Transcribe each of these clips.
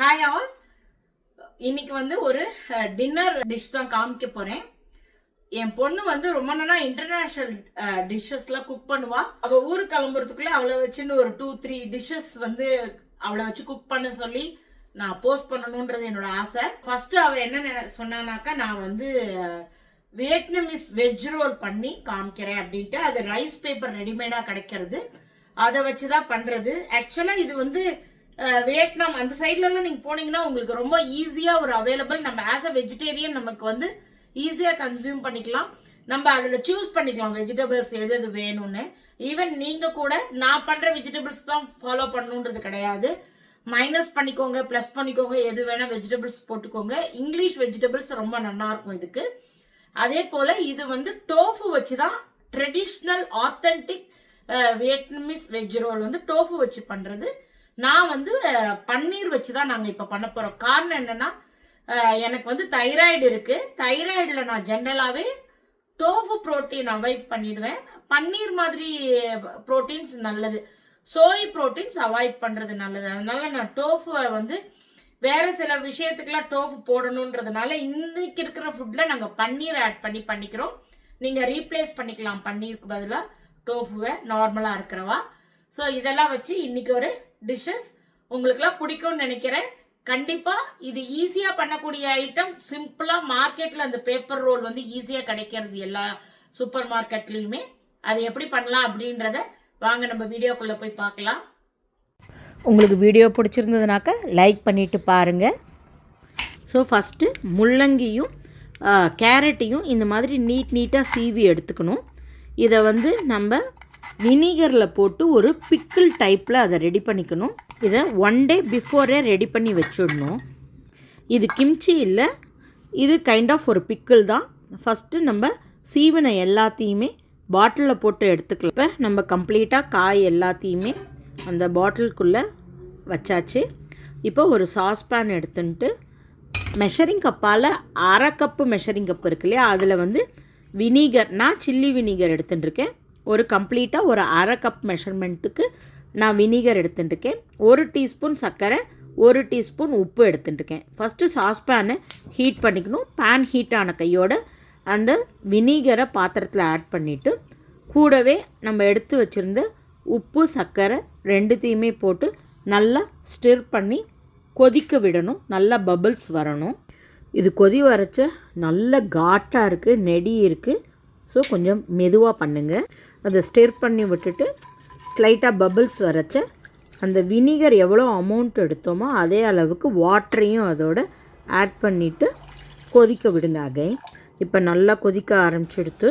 Hi all இன்னைக்கு வந்து ஒரு டின்னர் டிஷ் தான் காமிக்க போறேன். என் பொண்ணு வந்து ரொம்ப நாளா இன்டர்நேஷனல் டிஷ்ஷஸ்லாம் குக் பண்ணுவா. அவ ஊருக்கு கிளம்புறதுக்குள்ள அவளை வச்சுன்னு ஒரு டூ த்ரீ டிஷ்ஷஸ் வந்து அவளை வச்சு குக் பண்ண சொல்லி நான் போஸ்ட் பண்ணணுன்றது என்னோட ஆசை. ஃபர்ஸ்ட் அவ என்ன சொன்னானாக்கா நான் வந்து வியட்நாமிஸ் வெஜ் ரோல் பண்ணி காமிக்கிறேன் அப்படின்ட்டு. அது ரைஸ் பேப்பர் ரெடிமேடாக கிடைக்கிறது. அதை வச்சு தான் பண்ணுறது ஆக்சுவலாக இது வந்து வியட்நாம் அந்த சைட்லலாம் நீங்கள் போனீங்கன்னா உங்களுக்கு ரொம்ப ஈஸியாக ஒரு அவைலபிள் நம்ம ஆஸ் அ வெஜிடேரியன் நமக்கு வந்து ஈஸியாக கன்சியூம் பண்ணிக்கலாம். நம்ம அதில் சூஸ் பண்ணிக்கலாம் வெஜிடபிள்ஸ் எது எது வேணும்னு. ஈவன் நீங்கள் கூட நான் பண்ணுற வெஜிடபிள்ஸ் தான் ஃபாலோ பண்ணணுன்றது கிடையாது. மைனஸ் பண்ணிக்கோங்க ப்ளஸ் பண்ணிக்கோங்க எது வேணால் வெஜிடபிள்ஸ் போட்டுக்கோங்க. இங்கிலீஷ் வெஜிடபிள்ஸ் ரொம்ப நல்லாயிருக்கும் இதுக்கு. அதே போல் இது வந்து டோஃபு வச்சு தான் traditional authentic Vietnamese veg roll வந்து டோஃபு வச்சு பண்ணுறது நான் வந்து பன்னீர் வச்சு தான் நாங்கள் இப்போ பண்ண போகிறோம் காரணம் என்னன்னா எனக்கு வந்து தைராய்டு இருக்குது தைராய்டில் நான் ஜென்ரலாகவே டோஃபு புரோட்டீன் அவாய்ட் பண்ணிடுவேன். பன்னீர் மாதிரி புரோட்டீன்ஸ் நல்லது. சோய் புரோட்டீன்ஸ் அவாய்ட் பண்ணுறது நல்லது. அதனால நான் டோஃபுவை வந்து வேற சில விஷயத்துக்கெலாம் டோஃபு போடணுன்றதுனால இன்னைக்கு இருக்கிற ஃபுட்டில் நாங்கள் பன்னீர் ஆட் பண்ணி பண்ணிக்கிறோம். நீங்கள் ரீப்ளேஸ் பண்ணிக்கலாம் பன்னீருக்கு பதிலாக டோஃபுவை நார்மலாக இருக்கிறவா. ஸோ இதெல்லாம் வச்சு இன்னைக்கு ஒரு டிஷ்ஷஸ் உங்களுக்குலாம் பிடிக்கும்னு நினைக்கிறேன். கண்டிப்பா இது ஈஸியா பண்ணக்கூடிய ஐட்டம் சிம்பிளா மார்க்கெட்ல அந்த பேப்பர் ரோல் வந்து ஈஸியா கிடைக்கிறது எல்லா சூப்பர் மார்க்கெட்லயுமே அது எப்படி பண்ணலாம் அப்படின்றத வாங்க நம்ம வீடியோக்குள்ள போய் பார்க்கலாம். உங்களுக்கு வீடியோ பிடிச்சிருந்ததுனாக்கா லைக் பண்ணிவிட்டு பாருங்கள் ஸோ ஃபஸ்ட்டு முள்ளங்கியும் கேரட்டையும் இந்த மாதிரி நீட் நீட்டாக சீவி எடுத்துக்கணும். இதை வந்து நம்ம வினிகரில் போட்டு ஒரு பிக்கிள் டைப்பில் அதை ரெடி பண்ணிக்கணும். இதை ஒன் டே பிஃபோரே ரெடி பண்ணி வச்சிடணும். இது கிம்ச்சி இல்லை இது கைண்ட் ஆஃப் ஒரு பிக்கிள் தான். ஃபஸ்ட்டு நம்ம சீவனை எல்லாத்தையுமே பாட்டிலில் போட்டு எடுத்துக்கலாம். இப்போ நம்ம கம்ப்ளீட்டாக காய் எல்லாத்தையுமே அந்த பாட்டிலுக்குள்ளே வச்சாச்சு. இப்போ ஒரு சாஸ்பேன் எடுத்துன்ட்டு மெஷரிங் கப்பால் அரை கப்பு மெஷரிங் கப் இருக்கு இல்லையா? அதில் வந்து வினிகர் நான் சில்லி வினிகர் எடுத்துட்டுருக்கேன் ஒரு கம்ப்ளீட்டாக ஒரு அரை கப் மெஷர்மெண்ட்டுக்கு நான் வினிகர் எடுத்துட்டுருக்கேன். ஒரு டீஸ்பூன் சர்க்கரை ஒரு டீஸ்பூன் உப்பு எடுத்துட்டுருக்கேன். ஃபஸ்ட்டு சாஸ்பேனை ஹீட் பண்ணிக்கணும். பேன் ஹீட் ஆன கையோட அந்த வினிகரை பாத்திரத்தில் ஆட் பண்ணிவிட்டு கூடவே நம்ம எடுத்து வச்சுருந்த உப்பு சர்க்கரை ரெண்டுத்தையுமே போட்டு நல்லா ஸ்டிர் பண்ணி கொதிக்க விடணும். நல்லா பபிள்ஸ் வரணும். இது கொதி வரைச்ச நல்ல காட்டாக இருக்குது நெடி இருக்குது ஸோ கொஞ்சம் மெதுவாக பண்ணுங்கள் அதை ஸ்டிர் பண்ணி விட்டுட்டு ஸ்லைட்டாக பபிள்ஸ் வரைச்ச அந்த வினிகர் எவ்வளோ அமௌண்ட் எடுத்தோமோ அதே அளவுக்கு வாட்டரையும் அதோட ஆட் பண்ணிவிட்டு கொதிக்க விடுங்க அகை இப்போ நல்லா கொதிக்க ஆரம்பிச்சிடுத்து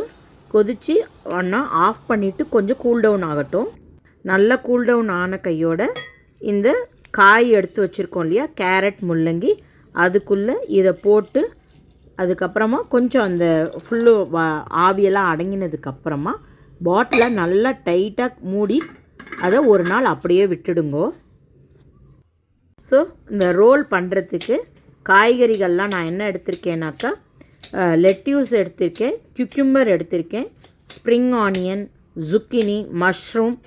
கொதித்து ஒன்றா ஆஃப் பண்ணிவிட்டு கொஞ்சம் கூல் டவுன் ஆகட்டும். நல்லா கூல் டவுன் ஆன கையோட இந்த காய் எடுத்து வச்சுருக்கோம் இல்லையா கேரட் முள்ளங்கி அதுக்குள்ளே இதை போட்டு அதுக்கப்புறமா கொஞ்சம் அந்த ஃபுல்லு ஆவியெல்லாம் அடங்கினதுக்கப்புறமா பாட்டிலை நல்லா டைட்டாக மூடி அதை ஒரு நாள் அப்படியே விட்டுடுங்கோ. ஸோ இந்த ரோல் பண்ணுறதுக்கு காய்கறிகள்லாம் நான் என்ன எடுத்திருக்கேனாக்கா லெட்யூஸ் எடுத்திருக்கேன் குக்கும்பர் எடுத்திருக்கேன் spring onion zucchini mushroom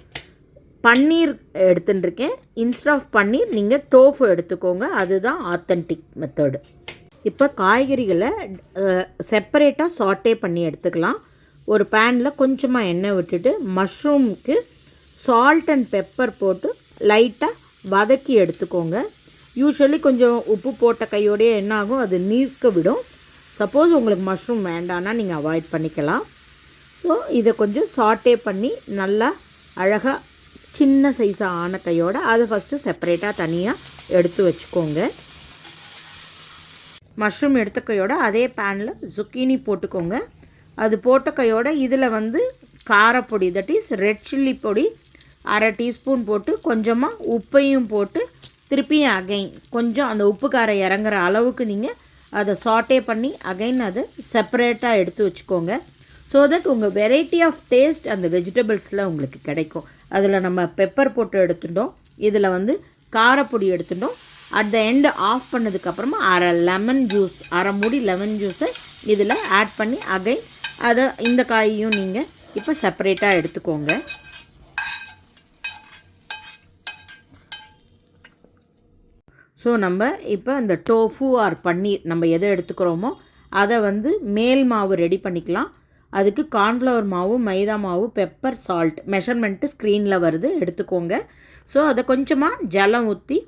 paneer எடுத்துட்டுருக்கேன். Instead of paneer நீங்கள் டோஃபு எடுத்துக்கோங்க. அதுதான் ஆத்தென்டிக் மெத்தடு இப்போ காய்கறிகளை செப்பரேட்டாக சாட்டே பண்ணி எடுத்துக்கலாம். ஒரு பேனில் கொஞ்சமாக எண்ணெய் விட்டுட்டு மஷ்ரூம்க்கு சால்ட் அண்ட் பெப்பர் போட்டு லைட்டாக வதக்கி எடுத்துக்கோங்க. யூஸ்வலி கொஞ்சம் உப்பு போட்ட கையோடயே என்ன ஆகும் அது நீர்க்க விடும். சப்போஸ் உங்களுக்கு மஷ்ரூம் வேண்டான்னா நீங்கள் அவாய்ட் பண்ணிக்கலாம். ஸோ இதை கொஞ்சம் சாட்டே பண்ணி நல்லா அழகாக சின்ன சைஸாக ஆன கையோடு அதை ஃபஸ்ட்டு செப்பரேட்டாக தனியாக எடுத்து வச்சுக்கோங்க. மஷ்ரூம் எடுத்த கையோட அதே பேனில் ஜுக்கீனி போட்டுக்கோங்க. அது போட்ட கையோட இதில் வந்து காரப்பொடி தட் இஸ் ரெட் சில்லி பொடி அரை டீஸ்பூன் போட்டு கொஞ்சமாக உப்பையும் போட்டு திருப்பியும் அகைன் கொஞ்சம் அந்த உப்பு காரம் இறங்குற அளவுக்கு நீங்கள் அதை சாட்டே பண்ணி அகைன் அதை செப்பரேட்டாக எடுத்து வச்சுக்கோங்க. ஸோ தட் உங்கள் வெரைட்டி ஆஃப் டேஸ்ட் அந்த வெஜிடபிள்ஸில் உங்களுக்கு கிடைக்கும். அதில் நம்ம பெப்பர் போட்டு எடுத்துட்டோம். இதில் வந்து காரப்பொடி எடுத்துட்டோம். அட் த எண்டு ஆஃப் பண்ணதுக்கப்புறமா அரை லெமன் ஜூஸ் அரை மூடி லெமன் ஜூஸை இதில் ஆட் பண்ணி அகைன் அதை இந்த காயையும் நீங்கள் இப்போ செப்பரேட்டாக எடுத்துக்கோங்க. ஸோ நம்ம இப்போ இந்த டோஃபு ஆர் பன்னீர் நம்ம எதை எடுத்துக்கிறோமோ அதை வந்து மேல் மாவு ரெடி பண்ணிக்கலாம். அதுக்கு கார்ன்ஃப்ளவர் மாவு மைதா மாவு பெப்பர் சால்ட் மெஷர்மெண்ட்டு ஸ்க்ரீனில் வருது எடுத்துக்கோங்க. ஸோ அதை கொஞ்சமாக ஜலம் ஊற்றி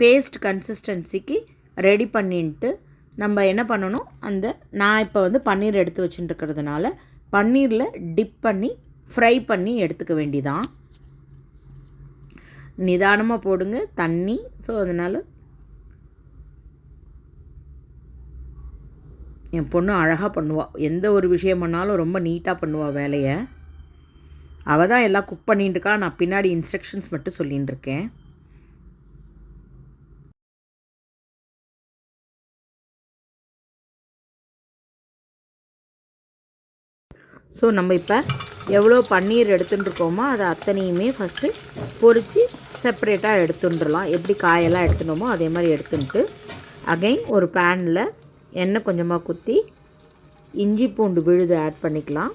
பேஸ்ட் கன்சிஸ்டன்சிக்கு ரெடி பண்ணிட்டு நம்ம என்ன பண்ணணும்? அந்த நான் இப்போ வந்து பன்னீர் எடுத்து வச்சுட்டுருக்கிறதுனால பன்னீரில் டிப் பண்ணி ஃப்ரை பண்ணி எடுத்துக்க வேண்டிதான். நிதானமாக போடுங்க தண்ணி ஸோ அதனால் என் பொண்ணு அழகாக பண்ணுவாள் எந்த ஒரு விஷயம் பண்ணாலும் ரொம்ப நீட்டாக பண்ணுவாள் வேலையை. அவள் தான் எல்லாம் குக் பண்ணிட்டுருக்கா நான் பின்னாடி இன்ஸ்ட்ரக்ஷன்ஸ் மட்டும் சொல்லின்னு இருக்கேன். ஸோ நம்ம இப்போ எவ்வளோ பன்னீர் எடுத்துட்டுருக்கோமோ அதை அத்தனையுமே ஃபஸ்ட்டு பொரித்து செப்பரேட்டாக எடுத்துட்டுலாம் எப்படி காயெல்லாம் எடுத்துனோமோ அதே மாதிரி எடுத்துட்டு அகைன் ஒரு பேனில் எண்ணெய் கொஞ்சமாக குத்தி இஞ்சி பூண்டு விழுது ஆட் பண்ணிக்கலாம்.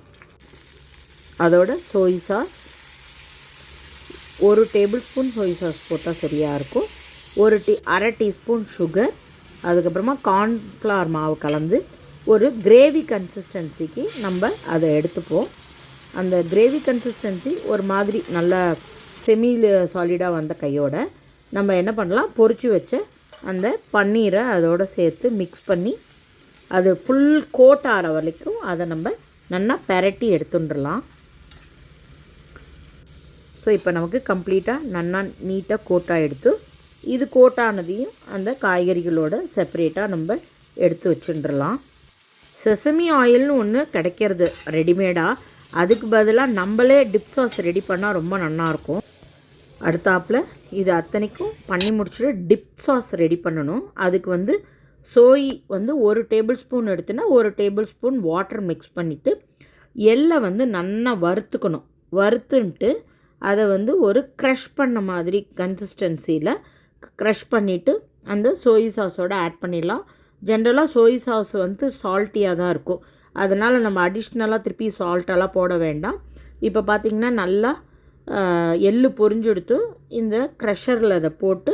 அதோட சோய் சாஸ் ஒரு டேபிள் ஸ்பூன் சோய் சாஸ் போட்டால் சரியாக இருக்கும். ஒரு டீ அரை டீஸ்பூன் சுகர் அதுக்கப்புறமா கார்ன்ஃப்ளவர் மாவு கலந்து ஒரு கிரேவி கன்சிஸ்டன்சிக்கு நம்ம அதை எடுத்துப்போம். அந்த கிரேவி கன்சிஸ்டன்சி ஒரு மாதிரி நல்லா செமி சாலிடாக வந்த கையோட நம்ம என்ன பண்ணலாம்? பொறிச்சு வச்ச அந்த பன்னீரை அதோட சேர்த்து மிக்ஸ் பண்ணி அது ஃபுல் கோட் ஆகிற வரைக்கும் அதை நம்ம நல்லா பரட்டி எடுத்துட்டுலாம் ஸோ இப்போ நமக்கு கம்ப்ளீட்டாக நன்னா நீட்டாக கோட்டாக எடுத்து இது கோட்டானதையும் அந்த காய்கறிகளோட செப்பரேட்டாக நம்ம எடுத்து வச்சுட்டுலாம் செசமி ஆயில்னு ஒன்று கிடைக்கிறது ரெடிமேடாக அதுக்கு பதிலாக நம்மளே டிப் சாஸ் ரெடி பண்ணால் ரொம்ப நல்லாயிருக்கும் அடுத்தாப்பில் இது அத்தனைக்கும் பண்ணி முடிச்சுட்டு டிப் சாஸ் ரெடி பண்ணணும். அதுக்கு வந்து சோய் வந்து ஒரு டேபிள் ஸ்பூன் எடுத்துனா ஒரு டேபிள் ஸ்பூன் வாட்டர் மிக்ஸ் பண்ணிவிட்டு எள்ளை வந்து நல்லா வறுத்துக்கணும். வறுத்துன்ட்டு அதை வந்து ஒரு க்ரஷ் பண்ண மாதிரி கன்சிஸ்டன்சியில் க்ரஷ் பண்ணிவிட்டு அந்த சோய் சாஸோட ஆட் பண்ணிடலாம். ஜென்ரலாக சோய் சாஸ் வந்து சால்ட்டியாக தான் இருக்கும். அதனால் நம்ம அடிஷ்னலாக திருப்பி சால்ட்டெல்லாம் போட வேண்டாம். இப்போ பார்த்திங்கன்னா நல்லா எள்ளு பொறிஞ்செடுத்து இந்த க்ரஷரில் அதை போட்டு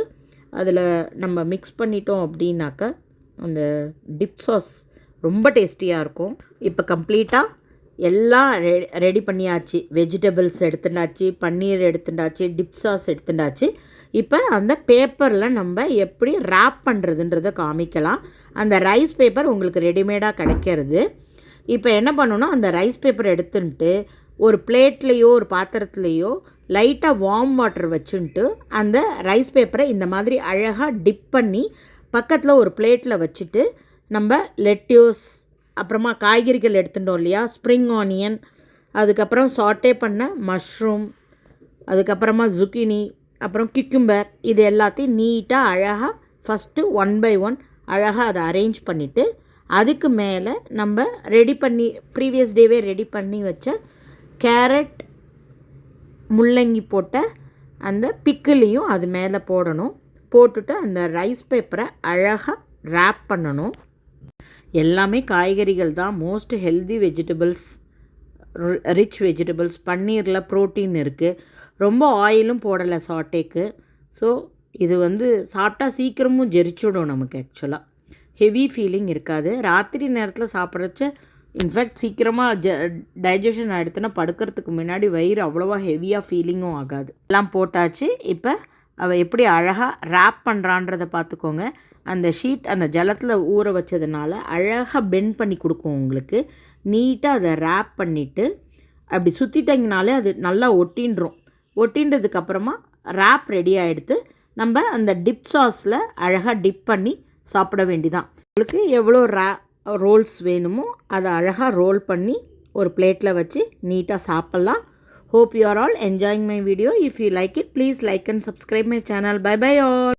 அதில் நம்ம மிக்ஸ் பண்ணிட்டோம் அப்படின்னாக்கா அந்த டிப் சாஸ் ரொம்ப டேஸ்டியாக இருக்கும். இப்போ கம்ப்ளீட்டாக எல்லாம் ரெ ரெடி பண்ணியாச்சு. வெஜிடபிள்ஸ் எடுத்துட்டாச்சு பன்னீர் எடுத்துட்டாச்சு டிப் சாஸ் எடுத்துட்டாச்சு இப்போ அந்த பேப்பரில் நம்ம எப்படி ரேப் பண்ணுறதுன்றதை காமிக்கலாம். அந்த ரைஸ் பேப்பர் உங்களுக்கு ரெடிமேடாக கிடைக்கிறது. இப்போ என்ன பண்ணணும் அந்த ரைஸ் பேப்பர் எடுத்துன்ட்டு ஒரு பிளேட்லேயோ ஒரு பாத்திரத்துலேயோ லைட்டாக வார்ம் வாட்டர் வச்சுன்ட்டு அந்த ரைஸ் பேப்பரை இந்த மாதிரி அழகாக டிப் பண்ணி பக்கத்தில் ஒரு பிளேட்டில் வச்சுட்டு நம்ம லெட்யூஸ் அப்புறமா காய்கறிகள் எடுத்துட்டோம் இல்லையா? ஸ்ப்ரிங் ஆனியன் அதுக்கப்புறம் சாட்டே பண்ண மஷ்ரூம் அதுக்கப்புறமா ஜுக்கினி அப்புறம் கிக்கும்பர் இது எல்லாத்தையும் நீட்டாக அழகாக ஃபஸ்ட்டு ஒன் பை ஒன் அழகாக அதை அரேஞ்ச் பண்ணிவிட்டு அதுக்கு மேலே நம்ம ரெடி பண்ணி ப்ரீவியஸ் டேவே ரெடி பண்ணி வச்ச கேரட் முள்ளங்கி போட்ட அந்த பிக்கிலையும் அது மேலே போடணும். போட்டுட்டு அந்த ரைஸ் பேப்பரை அழகாக ரேப் பண்ணணும். எல்லாமே காய்கறிகள் தான் most healthy vegetables rich vegetables பன்னீரில் ப்ரோட்டீன் இருக்குது ரொம்ப ஆயிலும் போடலை சாட்டேக்கு ஸோ இது வந்து சாப்பிட்டா சீக்கிரமும் ஜெரிச்சுடும் நமக்கு ஆக்சுவலாக ஹெவி ஃபீலிங் இருக்காது. ராத்திரி நேரத்தில் சாப்பிட்றச்ச இன்ஃபேக்ட் சீக்கிரமாக ஜ டைஜஷன் ஆகிடுத்துன்னா படுக்கிறதுக்கு முன்னாடி வயிறு அவ்வளோவா ஹெவியாக ஃபீலிங்கும் ஆகாது. எல்லாம் போட்டாச்சு. இப்போ அவள் எப்படி அழகாக ரேப் பண்ணுறான்றதை பார்த்துக்கோங்க அந்த ஷீட் அந்த ஜலத்தில் ஊற வச்சதுனால அழகாக பெண்ட் பண்ணி கொடுக்கும் உங்களுக்கு. நீட்டாக அதை ரேப் பண்ணிவிட்டு அப்படி சுற்றிட்டிங்கனாலே அது நல்லா ஒட்டின்றோம். ஒட்டின்றதுக்கப்புறமா ரேப் ரெடி ஆகிடுத்து நம்ம அந்த டிப் சாஸில் அழகாக டிப் பண்ணி சாப்பிட வேண்டிதான். உங்களுக்கு எவ்வளோ ரே ரோல்ஸ் வேணுமோ அதை அழகாக ரோல் பண்ணி ஒரு பிளேட்டில் வச்சு நீட்டாக சாப்பிட்லாம். Hope you are all enjoying my video if you like it please like and subscribe my channel bye bye all